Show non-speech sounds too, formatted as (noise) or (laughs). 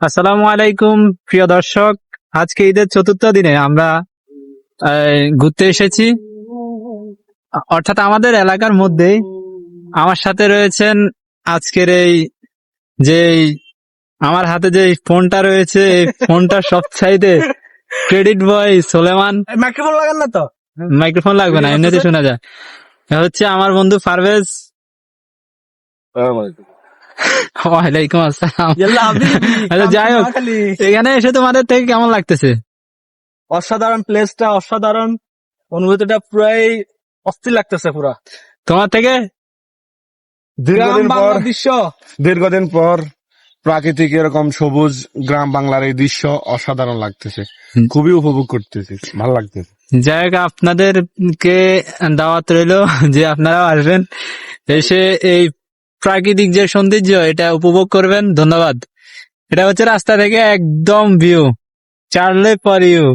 আসসালামু আলাইকুম প্রিয় দর্শক। আজকে ঈদের চতুর্থ দিনে আমরা ঘুরতে এসেছি। অর্থাৎ আমাদের এলাকার মধ্যেই আমার সাথে রয়েছেন আজকের এই যে আমার হাতে যে ফোনটা রয়েছে এই ফোনটা সব চাইতে ক্রেডিট বয় সোলেমান মাইক্রোফোন লাগান না তো? মাইক্রোফোন লাগবে না এমনিতে শোনা যায়। হচ্ছে আমার বন্ধু পারভেজ (laughs) ওয়ালাইকুম আসসালাম। আচ্ছা, যাই হোক। এখানে এসে তোমাদের থেকে কেমন লাগতেছে? অসাধারণ প্লেসটা অসাধারণ অনুভূতিটা পুরাই অস্থির লাগতেছে পুরা। তোমার থেকে দীর্ঘদিন পর দৃশ্য। দীর্ঘদিন পর প্রাকৃতিক এরকম সবুজ গ্রাম বাংলার এই দৃশ্য অসাধারণ লাগতেছে। খুবই উপভোগ করতেছি ভালো লাগতেছে। যাই হোক আপনাদেরকে দাওয়াত রইল যে আপনারাও আসবেন। এসে এই প্রাকৃতিক যে সৌন্দর্য, এটা উপভোগ করবেন। ধন্যবাদ। এটা হচ্ছে রাস্তা থেকে একদম ভিউ চার্লে ফর ইউ